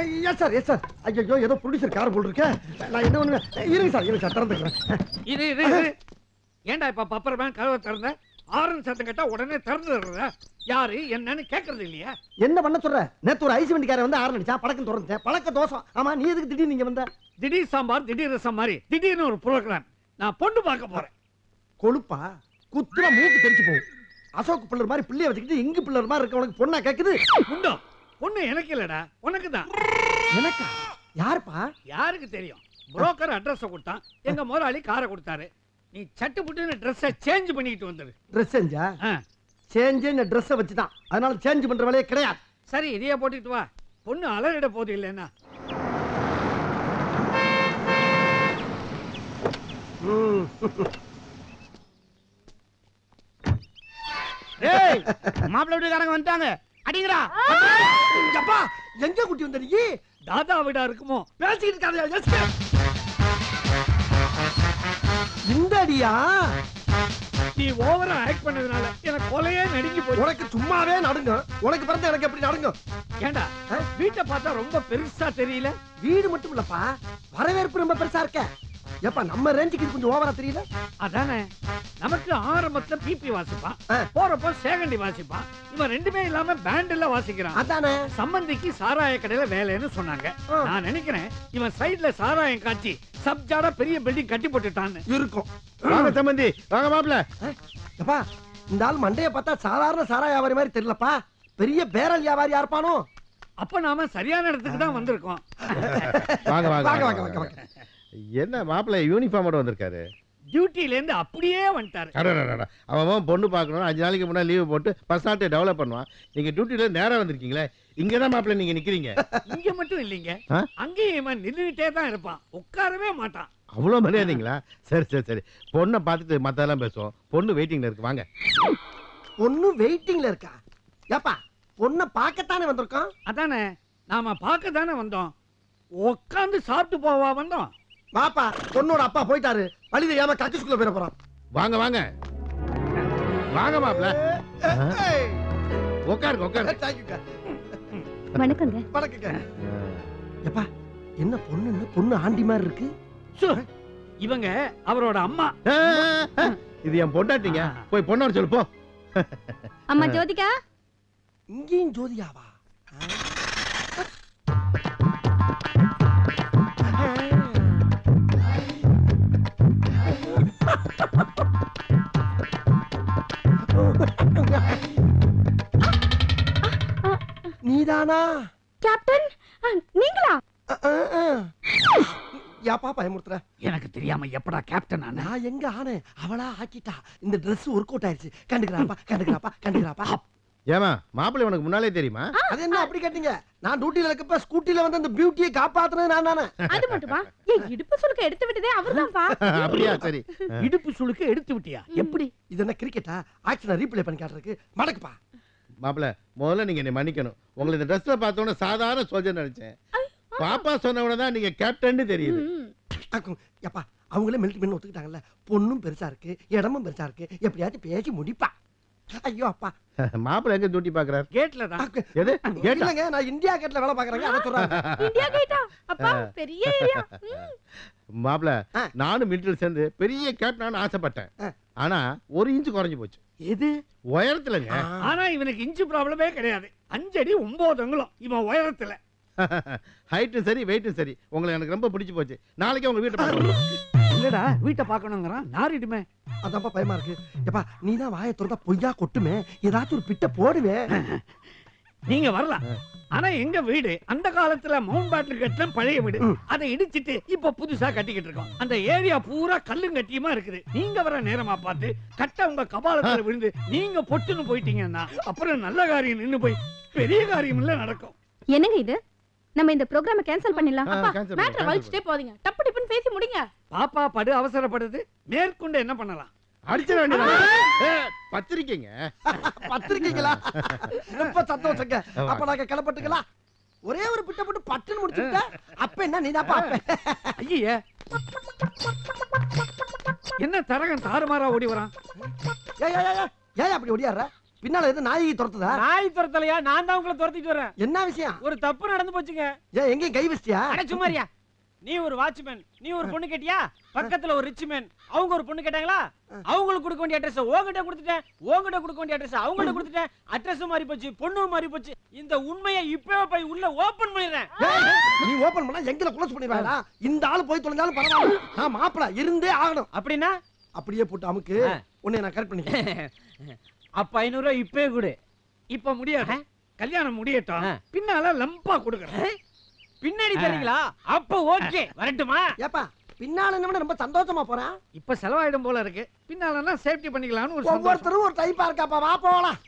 Yes sir yes sir. ஐயோ ஏதோ producer car போல் இருக்கேன் நான் என்ன பண்ணுவேன் இருங்க சார் இருங்க சார் திறந்துக்கிறேன். இது இது இது ஏன்டா இப்ப பப்பர் பேங்க் கதவை திறந்த? ஆரன் சத்தம் கேட்டா உடனே திறந்துடுறத. யாரு? என்னன்னு கேக்குறது இல்லையா. என்ன பண்ண சொல்ற? நேத்து ஒரு ஐஸ் வண்டிக்காரன் வந்து ஆரன் அடிச்சா பழக்கம் திறந்துட்டேன். பழக்க தோசம் ஆமா நீ எதுக்கு திடீர்னு நீங்க வந்த? திடீர் சாம்பார் திடீர் ரசம் மாதிரி. திடீர்னு ஒரு ப்ரோக்ராம் நான் பொண்ணு பார்க்க போறேன். கொழுப்பா? குத்துனா மூக்கு தெரிச்சு போகும். அசோக் பிள்ளர் மாதிரி பிள்ளைய வச்சுக்கிட்டு இங்கு பிள்ளர் மாதிரி இருக்க உனக்கு பொண்ணா கேக்குது. உண்டோ பொண்ணு எனக்கு இல்லடா உனக்கு தான் எனக்கா? யாருப்பா? யாருக்கு தெரியும்? புரோக்கர் அட்ரஸ் கொடுத்தான். எங்க முதலாளி காரை கொடுத்தாரு. நீ சட்டு புட்டுன்னு ட்ரெஸ்ஸை சேஞ்ச் பண்ணிக்கிட்டு வந்துரு. ட்ரெஸ் செஞ்சா சேஞ்சு இந்த ட்ரெஸ்ஸை வச்சு தான் அதனால சேஞ்ச் பண்ற வேலையே கிடையாது. சரி இதையே போட்டுட்டு வா. பொண்ணு அலறிட போகுது இல்லைன்னா. ஏய் மாப்பிள்ளை வீட்டுக்காரங்க வந்துட்டாங்க. அடிங்கடா. அப்பா எங்க குட்டி வந்த நீ? தாதா வீடா இருக்குமோ? பேசிக்கிட்டு எஸ் இந்த அடியா நீ ஓவரா ஆக்ட் பண்ணதுனால எனக்கு கொலையே நடுங்கி போச்சு. உனக்கு சும்மாவே நடுங்க. உனக்கு பிறந்த எனக்கு எப்படி நடுங்க? ஏண்டா? வீட்டை பார்த்தா ரொம்ப பெருசா தெரியல? வீடு மட்டும் இல்லப்பா. வரவேற்பு ரொம்ப பெருசா இருக்க. ஏப்பா நம்ம ரேஞ்சுக்கு கொஞ்சம் ஓவரா தெரியல? அதானே. நமக்கு ஆரம்பத்துல பிபி வாசிப்பான். போறப்போ சேகண்டி வாசிப்பான் இவன் ரெண்டுமே இல்லாம பேண்ட்ல வாசிக்கிறான். அதானே. சம்பந்திக்கு சாராய கடையில வேலைன்னு சொன்னாங்க. நான் நினைக்கிறேன் இவன் சைடுல சாராயம் காய்ச்சி சப்ஜாடா பெரிய பில்டிங் கட்டி போட்டுட்டான்னு. இருக்கும். வாங்க சம்பந்தி வாங்க மாப்பிள்ள. ஏப்பா இந்த ஆள் மண்டைய பார்த்தா சாதாரண சாரா வியாபாரி மாதிரி தெரியலப்பா. பெரிய பேரல் வியாபாரியா இருப்பானோ அப்ப நாம சரியான இடத்துக்கு தான் வந்திருக்கோம். வாங்க வாங்க வாங்க வாங்க வாங்க. வாங்க. என்ன மாப்பிள்ளை யூனிஃபார்மோட வந்திருக்காரு? டியூட்டில இருந்து அப்படியே வந்துட்டாரு. அவன் அவன் பொண்ணு பார்க்கணும் அஞ்சு நாளைக்கு முன்னாடி லீவு போட்டு பர்சனாலிட்டி டெவலப் பண்ணுவான். நீங்க டியூட்டில நேரா வந்திருக்கீங்களே? இங்க தான் மாப்பிள்ளை நீங்க நிக்கிறீங்க. இங்க மட்டும் இல்லைங்க? அங்கேயும் இவன் நின்றுட்டே தான் இருப்பான். உட்காரவே மாட்டான். அவ்வளோ மரியாதைங்களா? சரி சரி சரி. பொண்ணை பார்த்துட்டு மத்ததெல்லாம் பேசுவோம். பொண்ணு வெயிட்டிங்ல இருக்கு. வாங்க. பொண்ணு வெயிட்டிங்ல இருக்கா? ஏப்பா பொண்ணை பார்க்கத்தானே வந்திருக்கோம்? அதானே நாம பார்க்க தானே வந்தோம். உட்காந்து சாப்பிட்டு போவா வந்தோம். பாப்பா பொண்ணோட அப்பா போயிட்டாரு. வழி தெரியாம கக்கு ஸ்கூல்ல போயிட போறான். வாங்க வாங்க. வாங்க மாப்பிள்ள. உட்காருங்க உட்காருங்க வணக்கங்க. வணக்கங்க. ஏப்பா என்ன பொண்ணு என்ன பொண்ணு ஆண்டி மாதிரி இருக்கு? சு, இவங்க அவரோட அம்மா. இது என் பொண்டாட்டிங்க. போய் பொண்ணு வர சொல்லு போ. அம்மா ஜோதிகா? இங்கேயும் ஜோதியாவா நீதானா? கேப்டன் நீங்களா. ஏப்பா பயமுறுத்துற? எனக்கு தெரியாம எப்படா கேப்டன் ஆன? நான் எங்க ஆனேன்? அவளா ஆக்கிட்டா. இந்த Dress ஒர்க் அவுட் ஆயிருச்சு. கண்டுக்கிறாப்பா கண்டுக்கிறாப்பா கண்டுக்கிறாப்பா. ஏமா மாப்பிள்ளை உனக்கு முன்னாலே தெரியுமா? அது என்ன அப்படி கேட்டீங்க? நான் டியூட்டில இருக்கப்ப ஸ்கூட்டில வந்து அந்த பியூட்டியை காப்பாத்துனது நான் தானே? அது மட்டுமா? என் இடுப்பு சுலுக்க எடுத்து விட்டதே அவர்தான்ப்பா. அப்படியா சரி. இடுப்பு சுளுக்கு எடுத்து விட்டியா? எப்படி? இது என்ன கிரிக்கெட்டா ஆக்ஷனை ரீப்ளே பண்ணி காட்டுறதுக்கு மடக்குப்பா. மாப்பிள்ள முதல்ல நீங்க என்னை மன்னிக்கணும். உங்களை இந்த ட்ரெஸ்ல பார்த்தோன்னே சாதாரண சோல்ஜர் நினைச்சேன். பாப்பா சொன்ன உடனே தான் நீங்க கேப்டன் தெரியுது. எப்பா அவங்களே மிலிட்டரி பண்ணி ஒத்துக்கிட்டாங்கல்ல. பொண்ணும் பெருசா இருக்கு இடமும் பெருசா இருக்கு. எப்படியாச்சும் பேசி முடிப்பா. ஐயோ அப்பா. மாப்பிள்ளை எங்க டியூட்டி பாக்குறாரு? கேட்ல எது? கேட்டா? இல்லைங்க நான் இந்தியா கேட்ல வேலை பாக்குறேங்க அதை சொல்றாங்க. இந்தியா கேட்டா? அப்பா பெரிய ஏரியா. மாப்பிள்ள. நானும் மிலிட்டரி சேர்ந்து பெரிய கேப்டன் ஆசைப்பட்டேன். ஆனா ஒரு இன்ச்சு குறைஞ்சு போச்சு. எது? உயரத்துலங்க. ஆனா இவனுக்கு இன்ச்சு ப்ராப்ளமே கிடையாது. அஞ்சடி ஒன்பது அங்குலம் இவன் உயரத்துல. ஹைட்டும் சரி வெயிட்டும் சரி. உங்களை எனக்கு ரொம்ப பிடிச்சு போச்சு. நாளைக்கு உங்க வீட்டை பார்க்கணும் இல்லடா வீட்டை பார்க்கணுங்கிறான்? நாரிடுமே அதான்ப்பா பயமா இருக்கு. எப்பா நீ தான் வாயை திறந்தா பொய்யா கொட்டுமே? ஏதாச்சும் ஒரு பிட்ட போடுவே. நீங்க வரலாம். ஆனா எங்க வீடு அந்த காலத்துல மவுண்ட் பேட்டில் கட்டின பழைய வீடு. அதை இடிச்சிட்டு இப்ப புதுசா கட்டிக்கிட்டு இருக்கோம். அந்த ஏரியா பூரா கல்லும் கட்டியுமா இருக்குது. நீங்க வர நேரமா பார்த்து கட்ட உங்க கபாலத்துல விழுந்து நீங்க பொட்டுன்னு போயிட்டீங்கன்னா அப்புறம் நல்ல காரியம் நின்னு போய் பெரிய காரியம் இல்ல நடக்கும். என்னங்க இது? நம்ம இந்த ப்ரோக்ராம கேன்சல் பண்ணிடலாம். அப்பா cancel வலிச்சுட்டே போதீங்க டிப்புன்னு பேசி முடிங்க. பாப்பா படு அவசரப்படுது. மேற்கொண்டு என்ன பண்ணலாம்? அடிச்சிட வேண்டியது பத்திரிக்கைங்க. பத்திரிக்கைங்களா? ரொம்ப சந்தோஷங்க. அப்ப நாங்க கிளப்பட்டுக்கலாம் ஒரே ஒரு பிட்ட போட்டு பட்டுன்னு முடிச்சுட்ட அப்ப என்ன நீ தான் ஐயே. என்ன தரகன் தாறுமாறா ஓடி வரான்? ஏன் அப்படி ஒடியாடுற பின்னால எது நாயகி துரத்துதா? நாய் துரத்தலையா? நான் தான் உங்களை துரத்திட்டு வரேன். என்ன விஷயம்? ஒரு தப்பு நடந்து போச்சுங்க. ஏன் எங்கேயும் கை வச்சிட்டியா? அட சும்மாரியா நீ ஒரு வாட்ச்மேன் நீ ஒரு பொண்ணு கேட்டியா? பக்கத்துல ஒரு ரிச் மேன் அவங்க ஒரு பொண்ணு கேட்டாங்களா? அவங்களுக்கு கொடுக்க வேண்டிய அட்ரஸ் உங்ககிட்ட கொடுத்துட்டேன். உங்ககிட்ட கொடுக்க வேண்டிய அட்ரஸ் அவங்ககிட்ட கொடுத்துட்டேன். அட்ரஸ் மாறி போச்சு பொண்ணும் மாறி போச்சு. இந்த உண்மையை இப்பவே போய் உள்ள ஓபன் பண்ணிடுறேன். நீ ஓபன் பண்ணா எங்களை க்ளோஸ் பண்ணிடுவாடா இந்த ஆளு போய் தொலைஞ்சாலும் பரவாயில்ல. நான் மாப்பிள இருந்தே ஆகணும். அப்படின்னா? அப்படியே போட்டு அமுக்கு. உன்னை நான் கரெக்ட் பண்ணிக்கிறேன். அப்ப ஐநூறு ரூபாய் இப்பவே கொடு. இப்ப முடியாது. கல்யாணம் முடியட்டும். பின்னால லம்பா கொடுக்குறேன். பின்னாடி தரீங்களா அப்ப ஓகே. வரட்டுமா? ஏப்பா பின்னால என்ன ரொம்ப சந்தோஷமா போறேன் இப்ப செலவாயிடும் போல இருக்கு. பின்னாலன்னா சேஃப்டி பண்ணிக்கலாம்னு ஒரு ஒவ்வொருத்தரும் ஒரு டைப்பா இருக்காப்பா. வா போலாம்.